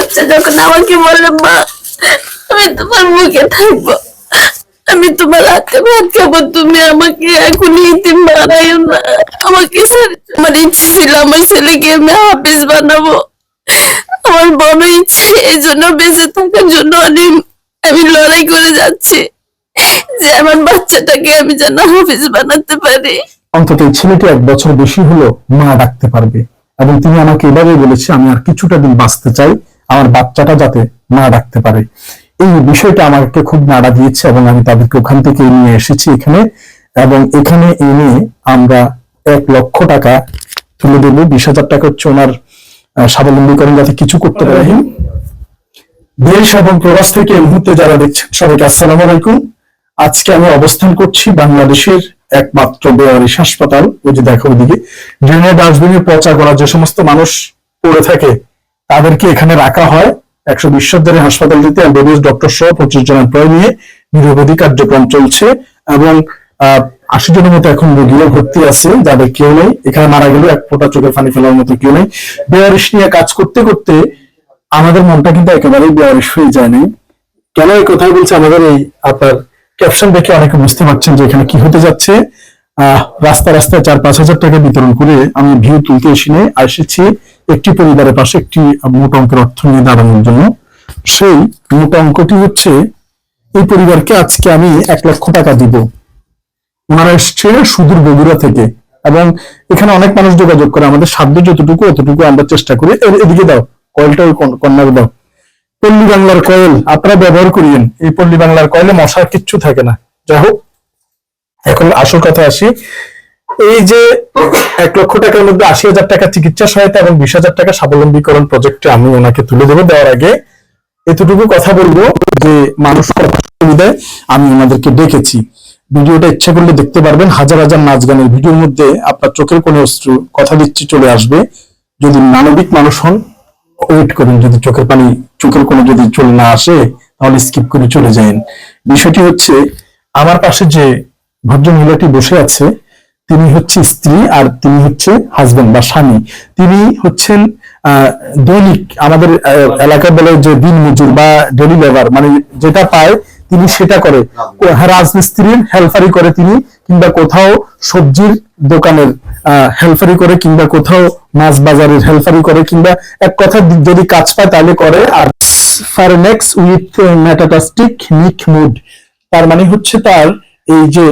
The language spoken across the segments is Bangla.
বাচ্চা যখন আমাকে বলে মা, আমি তোমার মুখে থাকব। আমি তোমার হাতে ভাত খাব, তুমি আমাকে এখন ইতিম বানাইও না। আমাকে আমার ইচ্ছে ছিল আমার ছেলেকে আমি হাফিজ বানাবো। আমার বড় ইচ্ছে এই জন্য বেঁচে থাকার জন্য আমি আমি লড়াই করে যাচ্ছি, যে আমার বাচ্চাটাকে আমি যেন হাফিজ বানাতে পারি। অন্তত এই ছেলেটি এক বছর বেশি হলো মা ডাকতে পারবে। এবং তিনি আমাকে এভাবে বলেছে, আমি আর কিছুটা দিন বাঁচতে চাই। আমার বাচ্চাটা যাতে না ডাকতে পারে। এই বিষয়টা আমাকে খুব নাড়া দিয়েছে এবং আমি তাদেরকে ওখান থেকে নিয়ে এসেছি এখানে। এবং এখানে এনে আমরা এক লক্ষ টাকা তুলে দেবো। বিশ হাজার টাকা হচ্ছে ওনার স্বাবলম্বীকরণ যাতে কিছু করতে পারে। দেশ এবং প্রবাস থেকে এই মুহূর্তে যারা দেখছেন সবাইকে আসসালামু আলাইকুম। আজকে আমি অবস্থান করছি বাংলাদেশের একমাত্র বেওয়ারিশ হাসপাতাল। ওই যে দেখো ওইদিকে। ড্রেনের ডাস্টবিনে পচা করা যে সমস্ত মানুষ পড়ে থাকে তাদেরকে এখানে রাখা হয়। একশো বিশ সজ্জারের হাসপাতালটিতে এমবিবিএস ডক্টর সহ পঁচিশ জন এমপ্লয় নিয়ে নিরবধি কার্যক্রম চলছে এবং আশি জনের মতো এখন রোগীও ভর্তি আছে, যাদের কেউ নেই। এখানে মারা গেল এক ফোঁটা চোখে পানি ফেলার মতো কেউ নেই। বেয়ারিশ নিয়ে কাজ করতে করতে আমাদের মনটা কিন্তু একেবারেই বেয়ারিশ হয়ে যায় নাই। কেন এই কথাই বলছে? আমাদের এই আপনার ক্যাপশন দেখে অনেকে বুঝতে পারছেন যে এখানে কি হতে যাচ্ছে। রাস্তা রাস্তায় চার, পাঁচ হাজার টাকা বিতরণ করে আমি ভিউ তুলতে এসে এসেছি একটি পরিবারের পাশে একটি মোট অঙ্কের অর্থ নিয়ে দাঁড়ানোর জন্য। সেই মোট অঙ্কটি হচ্ছে, এই পরিবারকে আজকে আমি এক লক্ষ টাকা দিব। ওনারা এসছে সুদূর বগুড়া থেকে এবং এখানে অনেক মানুষ যোগাযোগ করে, আমাদের সাধ্য যতটুকু অতটুকু আমরা চেষ্টা করি। এদিকে দাও, কয়েলটা ওই কন- কর্নারে দাও। পল্লী বাংলার কয়েল, আপনারা ব্যবহার করিয়েন। এই পল্লী বাংলার কয়েলে মশার কিচ্ছু থাকে না। যাই হোক এখন আসল কথা আসি। এই যে এক লক্ষ টাকার মধ্যে আশি হাজার টাকা চিকিৎসা সহায়তা এবং বিশ হাজার টাকা স্বাবলম্বীকরণ প্রজেক্টে আমি ওনাকে তুলে দেবো দেওয়ার আগে এতটুকু কথা বলব যে মানুষ সুবিধায় আমি ওনাদেরকে ডেকেছি। ভিডিওটা ইচ্ছে করলে দেখতে পারবেন। হাজার হাজার নাচ গানের ভিডিওর মধ্যে আপনার চোখের কোনো অস্ত্র কথা দিচ্ছি চলে আসবে। যদি মানবিক মানুষ হন ওয়েট করুন। যদি চোখের পানি, চোখের কোনো যদি চলে না আসে, তাহলে স্কিপ করে চলে যাবেন বিষয়টি হচ্ছে, আমার পাশে যে ভদ্র মহিলাটি বসে আছে। তিনি হচ্ছে স্ত্রী আর তিনি হচ্ছে হাজবেন্ড বা স্বামী। তিনি হচ্ছেন দৈনিক আমাদের আহ, এলাকায় বলে যে দিন মজুর বা ডেলি লেবার মানে যেটা পায় তিনি সেটা করে। হ্যাঁ, রাজমিস্ত্রির হেল্পারি করে তিনি কিংবা কোথাও সবজির দোকানের হেল্পারি করে কিংবা কোথাও মাছ বাজারের হেল্পারি করে কিংবা এক কথা যদি কাজ পায় তাহলে করে। আর ফার ফারনেক্স উইথ ম্যাটাটাস্টিক নিক মুড তার মানে হচ্ছে তার এই যে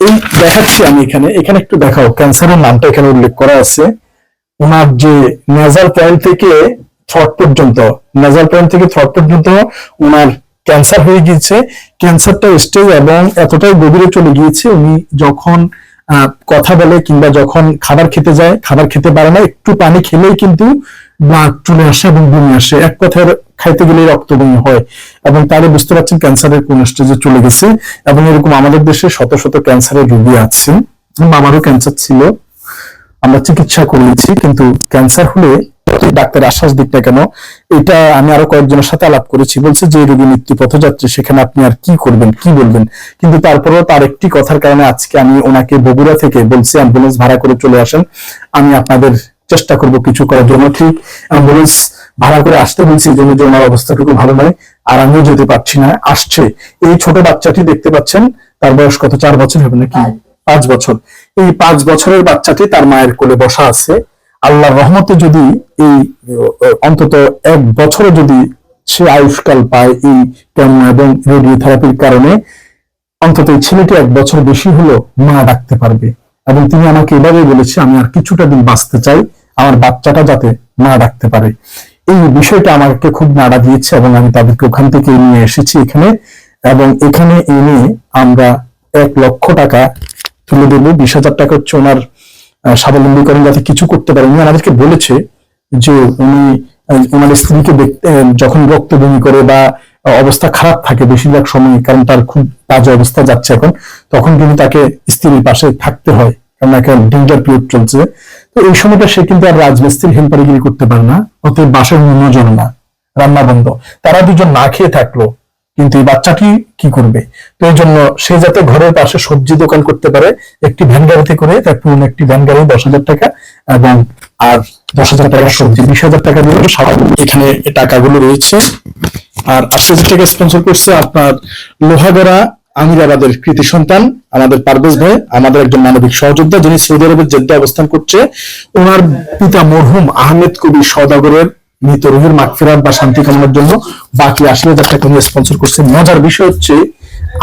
এই দেখাচ্ছি আমি এখানে। এখানে একটু দেখাও, ক্যান্সারের নামটা এখানে উল্লেখ করা আছে। ওনার যে নেজাল পয়েন্ট থেকে থ্রট পর্যন্ত নেজাল পয়েন্ট থেকে থ্রট পর্যন্ত ওনার ক্যান্সার হয়ে গিয়েছে। ক্যান্সারটা স্টেজ এবং এতটাই গভীরে চলে গিয়েছে, উনি যখন কথা বলে কিংবা যখন খাবার খেতে যায়, খাবার খেতে পারে না, একটু পানি খেলেই কিন্তু ব্লাড চলে আসে এবং বমি আসে। এক কথায় খাইতে গেলে রক্ত বমি হয় এবং তারা বুঝতে পারছেন ক্যান্সারের কোন স্টেজে চলে গেছে এবং এরকম আমাদের দেশে শত শত ক্যান্সারের রোগী আছে আমারও ক্যান্সার ছিল। আমরা চিকিৎসা করিয়েছি কিন্তু ক্যান্সার হলে ডাক্তার আশ্বাস দিক না কেন, এটা আমি আরও কয়েকজনের সাথে আলাপ করেছি। বলছে যে রোগী মৃত্যু পথযাত্রী, সেখানে আপনি আর কি করবেন, কি বলবেন? কিন্তু তারপরেও তার একটি কথার কারণে আজকে আমি ওনাকে বগুড়া থেকে বলছি, অ্যাম্বুলেন্স ভাড়া করে চলে আসেন। আমি আপনাদের চেষ্টা করব কিছু করার জন্য। ঠিক, অ্যাম্বুলেন্স ভাড়া করে আসতে বলছি এই জন্য যে ওনার অবস্থাটুকু ভালো নয় আর আমিও যেতে পারছি না আসছে। এই ছোট বাচ্চাটি দেখতে পাচ্ছেন তার বয়স কত চার বছর হবে নাকি? পাঁচ। বছর। এই পাঁচ বছরের বাচ্চাটি তার মায়ের কোলে বসা আছে। আল্লাহ রহমতে যদি এই অন্তত এক বছরে যদি সে আয়ুষ্কাল পায় এই কেমন এবং রেডিওথেরাপির কারণে অন্তত এই ছেলেটি এক বছর বেশি হলো মা ডাকতে পারবে। এবং তিনি আমাকে এভাবে বলেছে আমি আর কিছুটা দিন বাঁচতে চাই আমার বাচ্চাটা যাতে মা ডাকতে পারে। এই বিষয়টা আমাকে খুব নাড়া দিয়েছে এবং আমি তাদেরকে ওখান থেকে নিয়ে এসেছি এখানে। এবং এখানে এনে আমরা এক লক্ষ টাকা তুলে দেবো। বিশ হাজার টাকা হচ্ছে ওনার স্বাবলম্বীকরণ যাতে কিছু করতে পারে। উনি আমাদেরকে বলেছে যে উনি ওনার স্ত্রীকে দেখতে যখন রক্ত বমি করে বা অবস্থা খারাপ থাকে বেশিরভাগ সময়, কারণ তার খুব বাজে অবস্থা যাচ্ছে এখন, তখন কিন্তু তাকে স্ত্রীর পাশে থাকতে হয়। কারণ এখন ডেঞ্জার পিরিয়ড চলছে। তো এই সময়টা সে কিন্তু আর রাজমিস্ত্রির হেল্পারিগিরি করতে পারে না, অতএব বাসার নিমজন না রান্না বন্ধ। তারা দুজন না খেয়ে থাকল, কিন্তু এই বাচ্চাটি কি করবে? তো এই জন্য সে যাতে ঘরের পাশে সবজি দোকান করতে পারে, একটি ভ্যান গাড়িতে করে তার পুরনো একটি ভ্যান গাড়ি, দশ হাজার টাকা, এবং আর দশ হাজার টাকা সবজি, বিশ হাজার টাকা দিয়ে এখানে টাকাগুলো রয়েছে। আর আশি হাজার টাকা স্পন্সর করছে আপনার লোহাগড়া আমিরাবাদের কৃতি সন্তান, আমাদের পারভেজ ভাই, আমাদের একজন মানবিক সহযোদ্ধা যিনি সৌদি আরবের জেদ্দা অবস্থান করছে। ওনার পিতা মরহুম আহমেদ কবি সদাগরের মৃত রুহের মাগফিরাত বা শান্তি কামনার জন্য বাকি হাজার টাকা উনি স্পন্সর করছে মজার বিষয় হচ্ছে,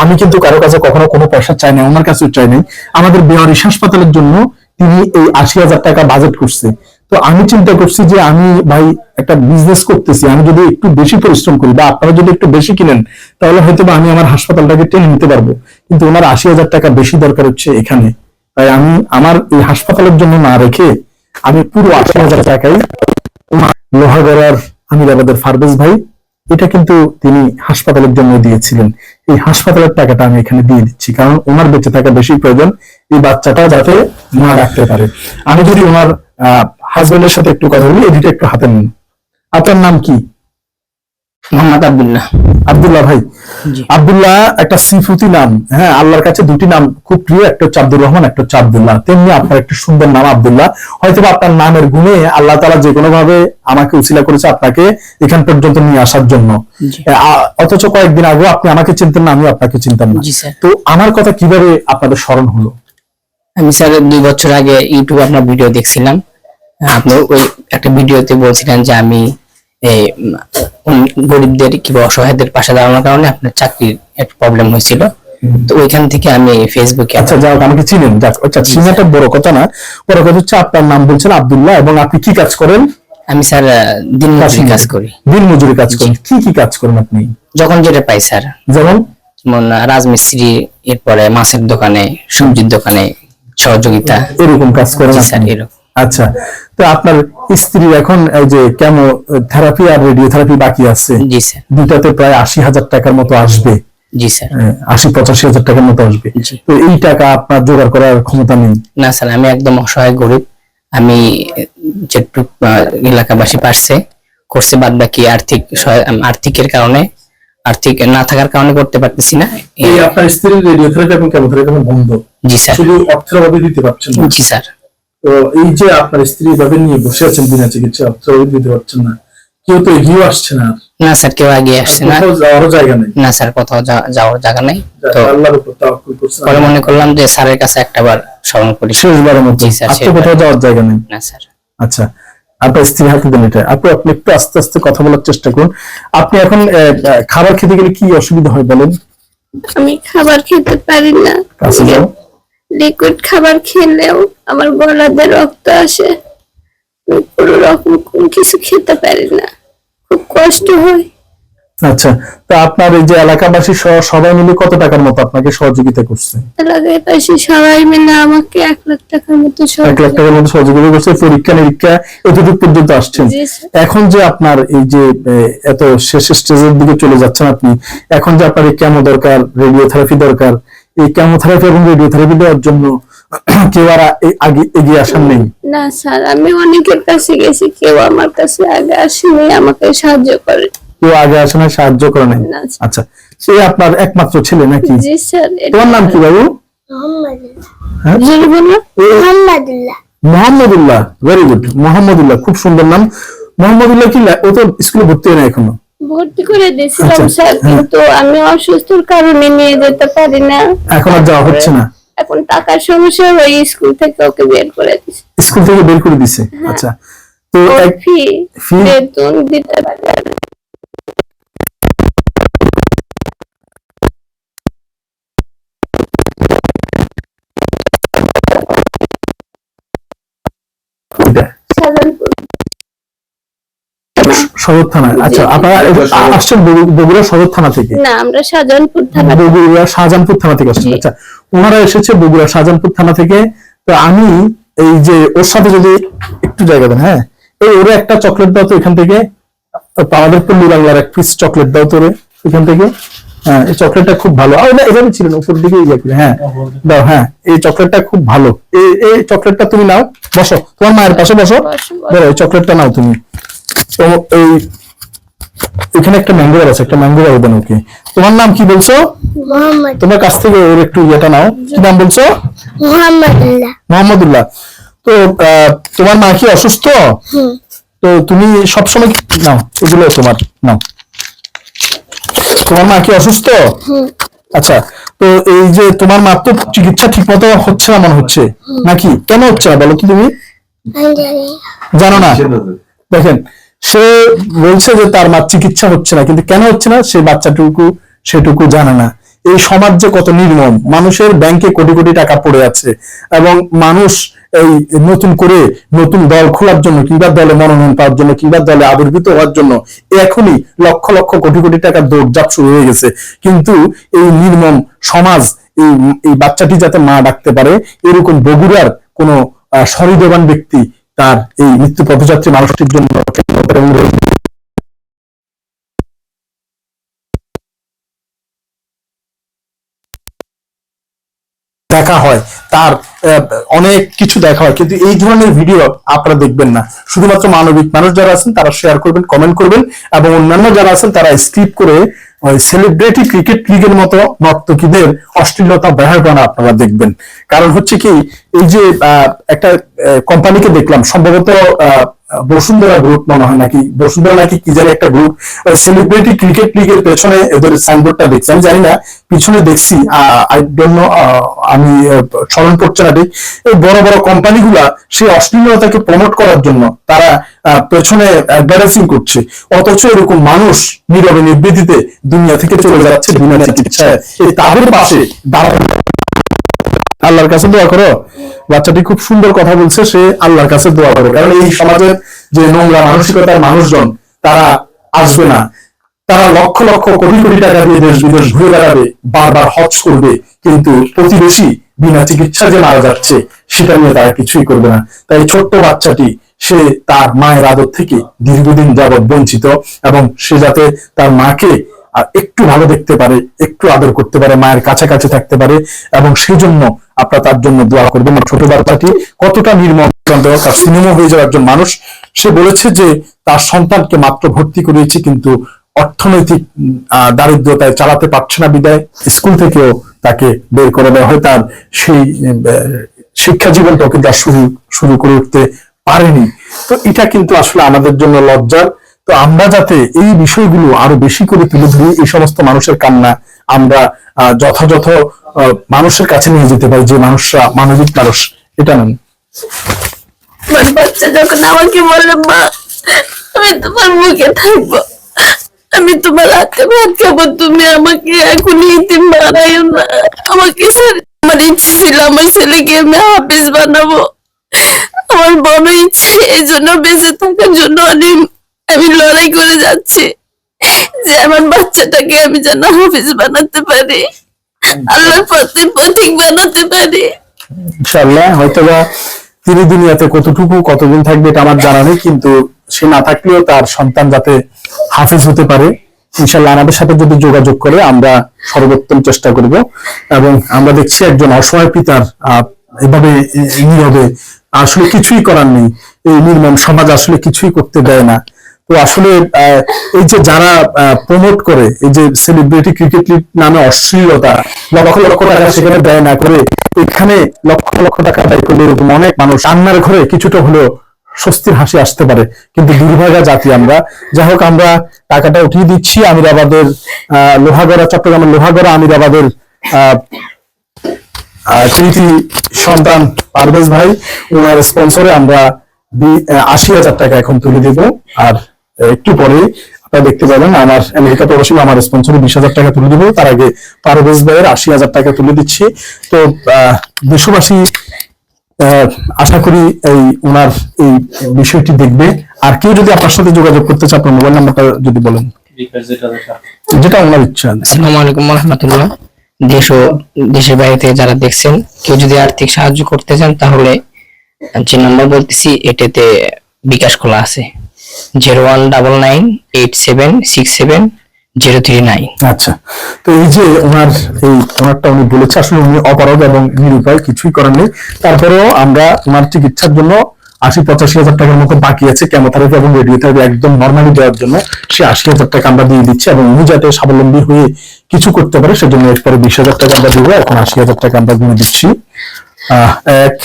আমি কিন্তু কারও কাছে কখনো কোনো পয়সা চাই না ওনার কাছেও চাই নাই। আমাদের বেহারিস হাসপাতালের জন্য তিনি এই আশি হাজার টাকা বাজেট করছে। তো আমি চিন্তা করছি যে আমি ভাই একটা বিজনেস করতেছি, আমি যদি একটু বেশি পরিশ্রম করি বা আপনারা যদি একটু বেশি কিনেন, তাহলে হয়তো আমি আমার হাসপাতালটাকে টেনে নিতে পারব। কিন্তু ওনার আশি হাজার টাকা বেশি দরকার হচ্ছে এখানে। তাই আমি আমার এই হাসপাতালের জন্য না রেখে আমি পুরো আশি হাজার টাকাই লোহাগড়ার আমিরাবাদের ফারবেজ ভাই, এটা কিন্তু তিনি হাসপাতালের জন্য দিয়েছিলেন। এই হাসপাতালের টাকাটা আমি এখানে দিয়ে দিচ্ছি, কারণ ওনার বেঁচে থাকা বেশি প্রয়োজন। এই বাচ্চাটা যাতে না রাখতে পারে। আমি যদি ওনার হাজবেন্ডের সাথে একটু কথা বলি এদিকে একটু হাতে নিন। আপনার নাম কি? মোহাম্মদ আব্দুল্লাহ। আব্দুল্লাহ ভাই। আব্দুল্লাহ একটা সিফুতি নাম হ্যাঁ আল্লাহর কাছে দুটি নাম খুব প্রিয় একটা হচ্ছে আব্দুর রহমান একটা হচ্ছে আব্দুল্লাহ। তেমনি আপনার একটা সুন্দর নাম আব্দুল্লাহ। হয়তো আপনার নামের গুণে আল্লাহ তালা যে কোনো ভাবে আমাকে উসিলা করেছে আপনাকে এখান পর্যন্ত নিয়ে আসার জন্য। অথচ কয়েকদিন আগে আপনি আমাকে চিনতেন না আমি আপনাকে চিনতাম না। তো আমার কথা কীভাবে আপনাদের স্মরণ হলো? আমি স্যার দুই বছর আগে ইউটিউবে আপনার ভিডিও দেখছিলাম। আপনি ওই একটা ভিডিওতে বলছিলেন যে আমি এই গরিবদের কিংবা অসহায়দের পাশে দাঁড়ানোর কারণে আপনার চাকরির একটা প্রবলেম হয়েছিল। তো ওইখান থেকে আমি ফেসবুকে আচ্ছা যাক আমাকে চিনেন। যাক আচ্ছা চিনাটা বড় কথা না। বড় কথা হচ্ছে আপনার নাম বলছেন আব্দুল্লাহ এবং আপনি কি কাজ করেন? আমি স্যার দিন মজুরি কাজ করি। দিন মজুরি কাজ করেন। কি কি কাজ করেন আপনি? যখন যেটা পাই স্যার। যেমন? যেমন রাজমিস্ত্রি এরপরে মাছের দোকানে সবজির দোকানে সহযোগিতা। এরকম কাজ করেন স্যার এরকম। আচ্ছা তো আপনার স্ত্রী এখন এই যে কেমো থেরাপি আর রেডিওথেরাপি বাকি আছে জি স্যার। দুটাতে প্রায় আশি হাজার টাকার মতো আসবে। জি স্যার। আশি পঁচাশি হাজার টাকার মতো আসবে। তো এই টাকা আপনার জোগাড় করার ক্ষমতা নেই? না স্যার আমি একদম অসহায় গরিব। আমি যেটুক এলাকাবাসী পারছে করছে বাদ বাকি আর্থিক সহায়- আর্থিকের কারণে আর্থিক না থাকার কারণে করতে পারতেছি না। এই- আপনার স্ত্রীর রেডিওথেরাপি এবং কেমোথেরাপি এখন বন্ধ। জি স্যার। শুধু অর্থের অভাবে দিতে পারছেন জি স্যার। তো এই যে আপনার স্ত্রী এভাবে নিয়ে বসে আছেন বিনা চিকিৎসা অভাবে দিতে পারছেন না কেউ তো এগিয়েও আসছে না না স্যার কেউ আগে আসছে না। কোথাও যাওয়ারও জায়গা নেই। না স্যার কোথাও যাওয়ার জায়গা নেই। তো আল্লাহর উপর তাওয়াক্কুল করছেন। পরে মনে করলাম যে স্যারের কাছে একটাবার স্মরণ করি। শেষবারের মতো। স্যার কোথাও যাওয়ার জায়গা নেই। না স্যার। আচ্ছা আপনার স্ত্রী হাতে দেন এটা। আপু আপনি একটু আস্তে আস্তে কথা বলার চেষ্টা করুন। আপনি এখন খাবার খেতে গেলে কি অসুবিধা হয় বলেন? আমি খাবার খেতে পারি না। লিকুইড খাবার খেলেও আমার গলাতে রক্ত আসে। কোনো রকম কোন কিছু খেতে পারি না। খুব কষ্ট হয়। আচ্ছা তো আপনার এই যে এলাকাবাসী সহ সবাই মিলে কত টাকার মতো আপনাকে সহযোগিতা করছে? এলাকায় পাশে সবাই মিলে আমাকে এক লাখ টাকার মতো এক লাখ টাকার মতো সহযোগিতা করছে পরীক্ষা নিরীক্ষা এতটুকু পর্যন্ত আসছেন। এখন যে আপনার এই যে এত শেষ স্টেজের দিকে চলে যাচ্ছেন আপনি এখন যে আপনার এই কেমো দরকার রেডিওথেরাপি দরকার এই কেমোথেরাপি এবং রেডিওথেরাপি দেওয়ার জন্য কেউ আর আগে এগিয়ে আসার নেই? না স্যার আমি অনেকের কাছে গেছি কেউ আমার কাছে আগে আসেনি আমাকে সাহায্য করে। কেউ আগে আসে না সাহায্য করে নাই? না আচ্ছা সে আপনার একমাত্র ছেলে নাকি? জি স্যার তোমার নাম কি বাবু? হ্যাঁ? বলো মোহাম্মদুল্লাহ। ভেরি গুড মোহাম্মদুল্লাহ খুব সুন্দর নাম। মোহাম্মদুল্লাহ কি ও তো স্কুলে ভর্তি হয় না এখনও? ভর্তি করে দিয়েছিলাম স্যার হ্যাঁ। কিন্তু আমি অসুস্থর কারণে নিয়ে যেতে পারি না। এখন আর যাওয়া হচ্ছে না? এখন টাকার সমস্যা হয়ে স্কুল থেকে ওকে বের করে দিছে স্কুল থেকে বের করে দিছে? আচ্ছা। তো ফি ফি? বেতন দিতে পারি সদর থানা। আচ্ছা আপনারা আসছেন বগু- বগুড়া সদর থানা থেকে? না আমরা শাহজাহানপুর থানা বগুড়া শাহজাহানপুর থানা থেকে আসছেন। আচ্ছা ওনারা এসেছে বগুড়া শাহজাহানপুর থানা থেকে। তো আমি এই যে ওর সাথে যদি একটু জায়গা দেন হ্যাঁ? এই ওরে একটা চকলেট দাও তো এখান থেকে। আমাদের পল্লী বাংলার এক পিস চকলেট দাও তোরে এখান থেকে। হ্যাঁ এই চকলেটটা খুব ভালো। আর এটা এভাবে ছিল না উপর দিকে ইয়ে হ্যাঁ দাও হ্যাঁ এই চকলেটটা খুব ভালো। এই এই চকলেটটা তুমি নাও বসো। তোমার মায়ের পাশে বসো। বসো। এই চকলেটটা নাও তুমি। তো এই এখানে একটা ম্যাঙ্গো আছে একটা ম্যাঙ্গো বাড়ি দেন ওকে তোমার নাম কি বলছো? তোমার কাছ থেকে ওর একটু ইয়েটা নাও। কি নাম বলছো? মোহাম্মদুল্লাহ। তো তোমার মা কি অসুস্থ? তো তুমি সবসময় নাও এগুলো তোমার নাও। তোমার মা কি অসুস্থ? আচ্ছা তো এই যে তোমার মা তো চিকিৎসা ঠিক মতো হচ্ছে না মনে হচ্ছে? নাকি? কেন হচ্ছে না? বলো তো তুমি। জানো না। দেখেন সে বলছে যে তার মা চিকিৎসা হচ্ছে না কিন্তু কেন হচ্ছে না সে বাচ্চাটুকু সেটুকু জানে না। এই সমাজ যে কত নির্মম মানুষের ব্যাংকে কোটি কোটি টাকা পড়ে আছে এবং মানুষ এই নতুন করে নতুন দল খোলার জন্য কিংবা দলে মনোনয়ন পাওয়ার জন্য কিংবা দলে আবির্ভূত হওয়ার জন্য এখনই লক্ষ লক্ষ কোটি কোটি টাকা দৌড়ঝাঁপ শুরু হয়ে গেছে। কিন্তু এই নির্মম সমাজ এই এই বাচ্চাটি যাতে মা ডাকতে পারে এরকম বগুড়ার কোনো আহ, সহৃদয়বান ব্যক্তি তার এই মৃত্যু পথযাত্রী মানুষটির জন্য দেখা হয়। তার অনেক কিছু দেখা হয়। কিন্তু এই ধরনের ভিডিও আপনারা দেখবেন না। শুধুমাত্র মানবিক মানুষ যারা আছেন, তারা শেয়ার করবেন কমেন্ট করবেন এবং অন্যান্য যারা আছেন, তারা স্কিপ করে সেলিব্রিটি ক্রিকেট লিগের মতো নর্তকীদের অশ্লীলতা ব্যবহার আপনারা দেখবেন। কারণ হচ্ছে কি এই যে একটা কোম্পানিকে দেখলাম সম্ভবত বসুন্ধরা গ্রুপ মনে হয় নাকি বসুন্ধরা নাকি কি জানি একটা গ্রুপ সেলিব্রিটি ক্রিকেট লিগের পেছনে এদের সাইনবোর্ডটা দেখছি। আমি জানি না পিছনে দেখছি আই ডোন্ট নো আমি স্মরণ করছে না ঠিক। এই বড় বড় কোম্পানিগুলা সেই অশ্লীলতাকে প্রমোট করার জন্য তারা আহ, পেছনে অ্যাডভার্টাইজিং করছে। অথচ এরকম মানুষ নীরবে নিবৃত্তিতে দুনিয়া থেকে চলে যাচ্ছে বিনা চিকিৎসায় এই তাদের পাশে দাঁড়ানো আল্লাহর কাছে দোয়া করো। বাচ্চাটি খুব সুন্দর কথা বলছে, সে আল্লাহর কাছে দোয়া করো। কারণ এই সমাজের যে নোংরা মানসিকতার মানুষজন, তারা আসবে না। তারা লক্ষ লক্ষ কোটি কোটি টাকা দিয়ে দেশ বিদেশ ঘুরে বেড়াবে, বারবার হজ করবে, কিন্তু প্রতিবেশী বিনা চিকিৎসা যে মারা যাচ্ছে, সেটা নিয়ে তারা কিছুই করবে না। তাই ছোট্ট বাচ্চাটি, সে তার মায়ের আদর থেকে দীর্ঘদিন যাবৎ বঞ্চিত এবং সে যাতে তার মাকে আর একটু ভালো দেখতে পারে, একটু আদর করতে পারে, মায়ের কাছাকাছি থাকতে পারে এবং সেই জন্য আপনারা তার জন্য দোয়া করবেন। ছোট বাচ্চাটি কতটা নির্মম তার সিনেমা হয়ে যাওয়ার একজন মানুষ। সে বলেছে যে তার সন্তানকে মাত্র ভর্তি করিয়েছে, কিন্তু অর্থনৈতিক দারিদ্রতায় চালাতে পারছে না বিদায়। স্কুল থেকেও তাকে বের করে দেওয়া হয়। তার সেই শিক্ষা জীবনটাও কিন্তু শুরু শুরু করে উঠতে পারেনি। তো এটা কিন্তু আসলে আমাদের জন্য লজ্জার তো আমরা যাতে এই বিষয়গুলো আরও বেশি করে তুলে ধরি, এই সমস্ত মানুষের কান্না আমরা যথাযথ মানুষের কাছে নিয়ে যেতে পারি, যে মানুষরা মানবিক মানুষ, এটা নেন বাচ্চা যখন আমাকে বলে মা, আমি তোমার মুখে থাকব, আমি তোমার হাতে ভাত খাব, তুমি আমাকে এখন ইতিম বানাইও না, আমাকে ছেড়ে, আমার ইচ্ছে ছিল আমার ছেলেকে আমি হাফিজ বানাবো। আমার বড় ইচ্ছে এই জন্য বেঁচে থাকার জন্য আমি আমি লড়াই করে যাচ্ছি। যে আমার বাচ্চাটাকে আমি যেন হাফিজ বানাতে পারি। আল্লাহর পথে পথিক বানাতে পারি। ইনশাল্লাহ হয়তো বা তিনি দুনিয়াতে কতটুকু কতদিন থাকবে এটা আমার জানা নেই কিন্তু সে না থাকলেও তার সন্তান যাতে হাফেজ হতে পারে ইনশাল্লাহ আমাদের সাথে যদি যোগাযোগ করে আমরা সর্বোত্তম চেষ্টা করব। এবং আমরা দেখছি একজন অসহায় পিতার এভাবে নীরবে আসলে কিছুই করার নেই। এই নির্মম সমাজ আসলে কিছুই করতে দেয় না। তো আসলে এই যে যারা প্রমোট করে, এই যে সেলিব্রিটি ক্রিকেট লিগ নামে অশ্লীলতা, লক্ষ লক্ষ টাকা সেখানে ব্যয় না করে এখানে লক্ষ লক্ষ টাকা ব্যয় করলে এরকম অনেক মানুষ রান্নার ঘরে কিছুটা হলেও স্বস্তির হাসি আসতে পারে। কিন্তু দুর্ভাগা জাতি আমরা। যাই হোক, আমরা টাকাটা উঠিয়ে দিচ্ছি আমিরাবাদের লোহাগড়া, চট্টগ্রামের লোহাগড়া আমিরাবাদের কৃতি সন্তান পারভেজ ভাই। ওনার স্পন্সরে আমরা আশি হাজার টাকা এখন তুলে দেব। আর একটু পরে আপনারা দেখতে পাবেন, আমার আমেরিকা প্রবাসী, আমার স্পন্সরে বিশ হাজার টাকা তুলে দেবো। তার আগে পারভেজ ভাইয়ের আশি হাজার টাকা তুলে দিচ্ছি। তো দেশবাসী আশা করি এই ওনার এই বিষয়টি দেখবে। আর কেউ যদি আপনার সাথে যোগাযোগ করতে চায়, আপনার মোবাইল নাম্বারটা যদি বলেন। যেটা ওনার ইচ্ছা। আসসালামু আলাইকুম দেশ ও দেশের বাইরে যারা দেখছেন, কেউ যদি আর্থিক সাহায্য করতে চান, তাহলে যে নাম্বার বলতেছি, এটাতে বিকাশ খোলা আছে। Zero one double nine eight seven six seven zero three nine আচ্ছা তো এই যে ওনার এই ওনারটা উনি বলেছে, আসলে উনি অপারগ এবং নিরুপায়, কিছুই করেন নেই। তারপরেও আমরা ওনার চিকিৎসার জন্য আশি পঁচাশি হাজার টাকার মতো বাকি আছে কেমোথেরাপি এবং রেডিওথেরাপি একদম নর্মালি দেওয়ার জন্য। সে আশি হাজার টাকা আমরা দিয়ে দিচ্ছি এবং উনি যাতে স্বাবলম্বী হয়ে কিছু করতে পারে, সেজন্য এরপরে বিশ হাজার টাকা আমরা দিব, এখন আশি হাজার টাকা আমরা গুনে দিচ্ছি। এক,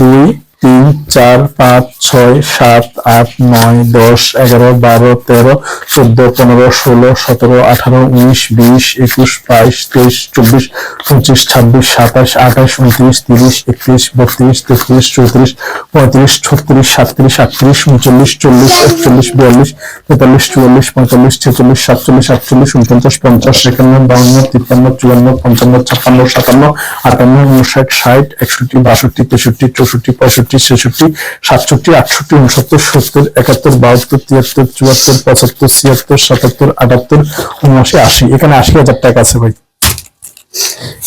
দুই, তিন চার, পাঁচ, ছয়, সাত, আট, নয়, দশ, এগারো, বারো, তেরো, চোদ্দ, পনেরো, ষোলো, সতেরো, আঠারো, উনিশ, বিশ, একুশ, বাইশ, তেইশ, চব্বিশ, পঁচিশ, ছাব্বিশ, সাতাশ, আঠাশ, উনত্রিশ, তিরিশ, একত্রিশ, বত্রিশ, তেত্রিশ, চৌত্রিশ, পঁয়ত্রিশ, ছত্রিশ, সাতত্রিশ, আটত্রিশ, উনচল্লিশ, চল্লিশ, একচল্লিশ, বিয়াল্লিশ, তেতাল্লিশ, চুয়াল্লিশ, পঁয়তাল্লিশ, ছেচল্লিশ, সাতচল্লিশ, আটচল্লিশ, উনপঞ্চাশ, পঞ্চাশ, একান্ন, বাউন্ন, তিপ্পান্ন, চুয়ান্ন, পঞ্চান্ন, ছাপ্পান্ন, সাতান্ন, আটান্ন, উনষাট, ষাট, একষট্টি, বাষট্টি, তেষট্টি, চৌষট্টি, পঁয়ষট্টি ছেষট্টি সাতষট্টি আটষট্টি উনসত্তর সত্তর একাত্তর বাহাত্তর তিয়াত্তর চুয়াত্তর পঁচাত্তর ছিয়াত্তর সাতাত্তর আটাত্তর উনআশি আশি। এখানে আশি হাজার টাকা আছে ভাই।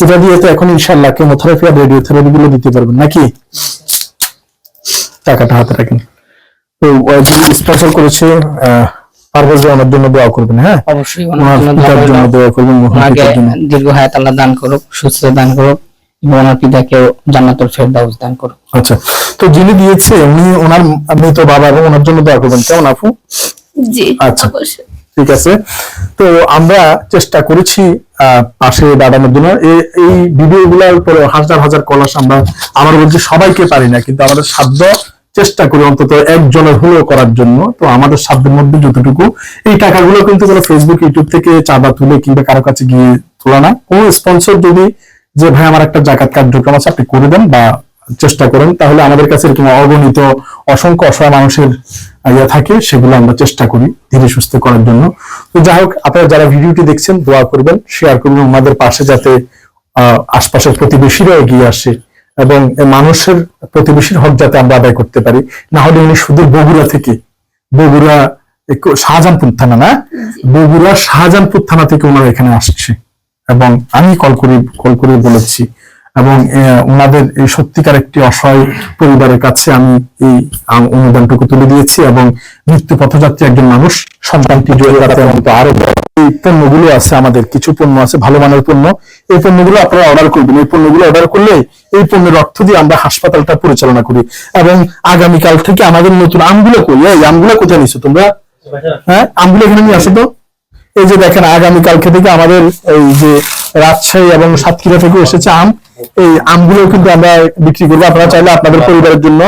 এটা দিয়ে তো এখন ইনশাল্লাহ কেমোথেরাপি আর রেডিওথেরাপি গুলো দিতে পারবেন নাকি? টাকাটা হাতে রাখেন। তো যিনি স্পন্সর করেছে পারভেজ ভাই আমার জন্য দোয়া করবেন হ্যাঁ? অবশ্যই ওনার জন্য দোয়া করবেন। ওনাকে দীর্ঘ হায়াত আল্লাহ দান করুক সুস্থতা দান করুক এবং ওনার পিতাকেও জান্নাতুল ফেরদাউস দান করুক। আচ্ছা তো যিনি দিয়েছে উনি ওনার মৃত বাবা এবং ওনার জন্য দোয়া করবেন। কেমন আপু জি আচ্ছা। ঠিক আছে। তো আমরা চেষ্টা করেছি পাশে দাঁড়ানোর জন্য। এই ভিডিও গুলার পরে হাজার হাজার কলাস আমরা আমার বলছি সবাইকে পারি না কিন্তু আমাদের সাধ্য চেষ্টা করি অন্তত একজনের হলেও করার জন্য। তো আমাদের সাধ্যের মধ্যে যতটুকু এই টাকাগুলো কিন্তু কোনো ফেসবুক ইউটিউব থেকে চাঁদা তুলে কিংবা কারও কাছে গিয়ে তোলা না। কোনো স্পন্সর যদি যে ভাই আমার একটা জাকাত কার্যক্রম আছে আপনি করে দেন বা চেষ্টা করেন তাহলে আমাদের কাছে এরকম অগণিত অসংখ্য অসহায় মানুষের ইয়ে থাকে সেগুলো আমরা চেষ্টা করি ধীরে সুস্থ করার জন্য। তো যাই হোক আপনারা যারা ভিডিওটি দেখছেন দোয়া করবেন শেয়ার করবেন আমাদের পাশে যাতে আহ, আশপাশের প্রতিবেশীরা এগিয়ে আসে এবং মানুষের প্রতিবেশীর হক যাতে আমরা আদায় করতে পারি। না হলে উনি শুধু বগুড়া থেকে বগুড়া শাহজাহানপুর থানা না? বগুড়া শাহজাহানপুর থানা থেকে ওনারা এখানে আসছে। এবং আমি কল করে কল করে বলেছি এবং ওনাদের এই সত্যিকার একটি অসহায় পরিবারের কাছে আমি এই আম- অনুদানটুকু তুলে দিয়েছি এবং মৃত্যু পথযাত্রী একজন মানুষ সন্তানটি রাতে অন্তত আরও এই পণ্যগুলো আছে আমাদের কিছু পণ্য আছে ভালো মানের পণ্য। এই পণ্যগুলো আপনারা অর্ডার করবেন। এই পণ্যগুলো অর্ডার করলে এই পণ্যের অর্থ দিয়ে আমরা হাসপাতালটা পরিচালনা করি। এবং আগামীকাল থেকে আমাদের নতুন আমগুলো করি এই আমগুলো কোথায় নিছো তোমরা? হ্যাঁ? আমগুলো এখানে নিয়ে আসো তো। এই যে দেখেন আগামীকালকে থেকে আমাদের এই যে রাজশাহী এবং সাতক্ষীরা থেকে এসেছে আম। এই আমগুলো কিন্তু আমরা বিক্রি করব। আপনারা চাইলে আপনাদের পরিবারের জন্য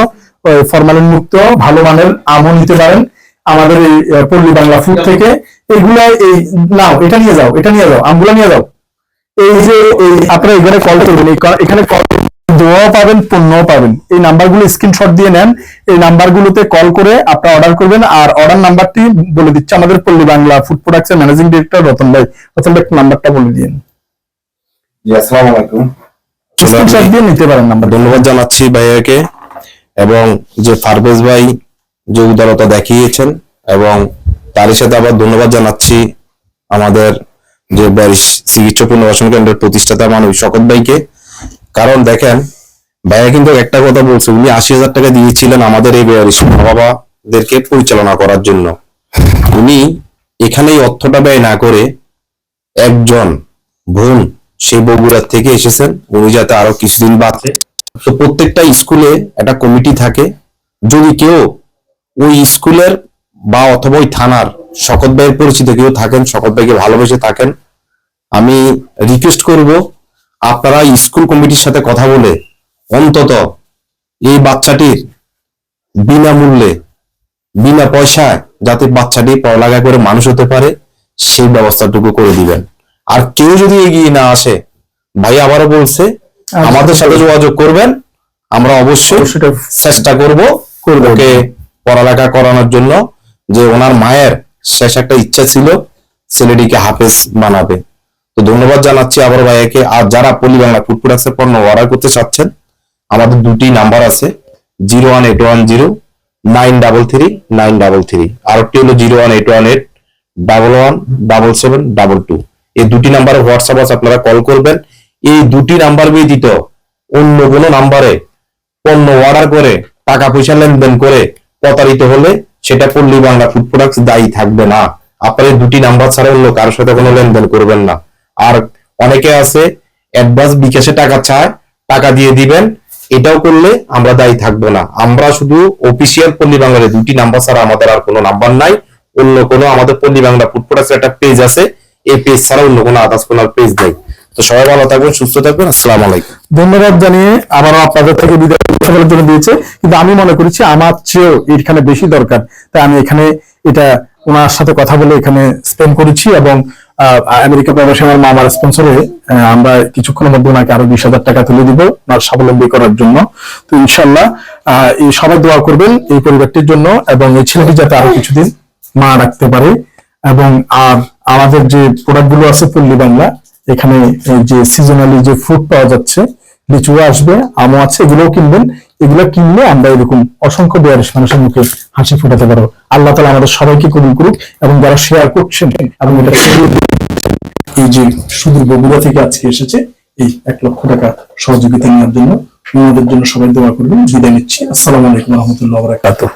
ফরমালিন মুক্ত ভালো মানের আমও নিতে পারেন। আমাদের এই পল্লী বাংলা ফুড থেকে। এইগুলা এই নাও এটা নিয়ে যাও এটা নিয়ে যাও আমগুলো নিয়ে যাও। এই যে এই আপনারা এখানে কল করবেন এখানে কল দোয়াও পাবেন পণ্যও পাবেন। এই নাম্বারগুলো স্ক্রিনশট দিয়ে নেন। এই নাম্বারগুলোতে কল করে আপনারা অর্ডার করবেন। আর অর্ডার নাম্বারটি বলে দিচ্ছে আমাদের Palli Bangla food products managing director Ratan ভাই। রতন ভাই নাম্বারটা বলে দিন আসসালামু আলাইকুম। স্ক্রিনশট দিয়ে নিতে পারেন নাম্বার ধন্যবাদ জানাচ্ছি ভাইয়াকে এবং যে ফারবেজ ভাই যে উদারতা দেখিয়েছেন এবং তারই সাথে আবার ধন্যবাদ জানাচ্ছি আমাদের যে ব্যারিস চিকিৎসা পুনর্বাসন কেন্দ্রের প্রতিষ্ঠাতা মানবিক শকত ভাইকে। কারণ দেখেন ভাইয়া কিন্তু একটা কথা বলছে উনি আশি হাজার টাকা দিয়েছিলেন আমাদের এই ব্যারিস মা বাবাদেরকে পরিচালনা করার জন্য। উনি এখানে এই অর্থটা ব্যয় না করে একজন বোন সেই বগুড়ার থেকে এসেছেন। উনি যাতে আরও কিছুদিন বাঁচে। তো প্রত্যেকটা স্কুলে একটা কমিটি থাকে। যদি কেউ ওই স্কুলের বা অথবা ওই থানার শকত ভাইয়ের পরিচিত কেউ থাকেন, শকত ভাইকে ভালোবেসে থাকেন, আমি রিকোয়েস্ট করব, আপনারা স্কুল কমিটির সাথে কথা বলে অন্তত এই বাচ্চাটির বিনামূল্যে, বিনা পয়সায় যাতে বাচ্চাটি পড়ালেখা করে মানুষ হতে পারে, সেই ব্যবস্থাটুকু করে দিবেন। আর কেউ যদি এগিয়ে না আসে ভাই আবারও বলছে আমাদের সাথে যোগাযোগ করবেন আমরা অবশ্যই চেষ্টা করব ওকে পড়ালেখা করানোর জন্য যে ওনার মায়ের শেষ একটা ইচ্ছা ছিল ছেলেটিকে হাফেজ বানাবে। তো ধন্যবাদ জানাচ্ছি আবার ভাইয়াকে। আর যারা পলি বাংলা ফুড প্রোডাক্টসের পণ্য অর্ডার করতে চাচ্ছেন আমাদের দুটি নাম্বার আছে zero one eight one zero nine double three nine double three. আরেকটি হলো zero one eight one eight double one double seven double two. এই দুটি নাম্বারে হোয়াটসঅ্যাপ আছে, আপনারা কল করবেন। এই দুটি নাম্বার ব্যতীত অন্য কোনো নাম্বারে পণ্য অর্ডার করে টাকা পয়সা লেনদেন করে প্রতারিত হলে সেটা পল্লী বাংলা ফুড প্রোডাক্টস দায়ী থাকবে না। আপনার দুটি নাম্বার ছাড়া অন্য কারোর সাথে কোনো লেনদেন করবেন না। আর অনেকে আছে, অ্যাডভান্স বিকাশে টাকা চায়, টাকা দিয়ে দিবেন, এটাও করলে আমরা দায়ী থাকব না। আমরা শুধু অফিসিয়াল পল্লী বাংলার দুটি নাম্বার ছাড়া আমাদের আর কোনো নাম্বার নাই। অন্য কোনো আমাদের পল্লী বাংলা ফুড প্রোডাক্টস একটা পেজ আছে এই পেজ ছাড়া অন্য কোনো আদার্স কোনো পেজ নেই। তো সবাই ভালো থাকবেন, সুস্থ থাকবেন, আসসালামু আলাইকুম। ধন্যবাদ জানিয়ে আবারও আপনাদের থেকে বিদায় জন্য দিয়েছে। কিন্তু আমি মনে করেছি আমার চেয়েও এখানে বেশি দরকার। তাই আমি এখানে এটা ওনার সাথে কথা বলে এখানে স্পেন্ড করেছি এবং আমেরিকা প্রবাসী আমার মামার স্পন্সরে আমরা কিছুক্ষণের মধ্যে ওনাকে আরও বিশ হাজার টাকা তুলে দিব ওনার স্বাবলম্বী করার জন্য। তো ইনশাল্লাহ এই সবাই দোয়া করবেন এই পরিবারটির জন্য এবং এই ছেলেটি যাতে আরও কিছুদিন মা রাখতে পারে এবং আর আমাদের যে প্রোডাক্টগুলো আছে পল্লী বাংলা, এখানে যে সিজনালি যে ফ্রুট পাওয়া যাচ্ছে লিচু আসবে, আমও আছে, এগুলোও কিনবেন। এগুলো কিনলে আমরা এরকম অসংখ্য বেয়ারিশ মানুষের মুখে হাসি ফুটাতে পারব। আল্লাহ তালা আমাদের সবাইকে কবুল করুক এবং যারা শেয়ার করছেন এবং এটা এই যে সুদূর বগুড়া থেকে আজকে এসেছে, এই এক লক্ষ টাকা সহযোগিতা নেওয়ার জন্য ওনাদের জন্য সবাই দোয়া করবেন, বিদায় নিচ্ছি। আসসালামু আলাইকুম রহমতুল্লাহ বরাকাতুহ।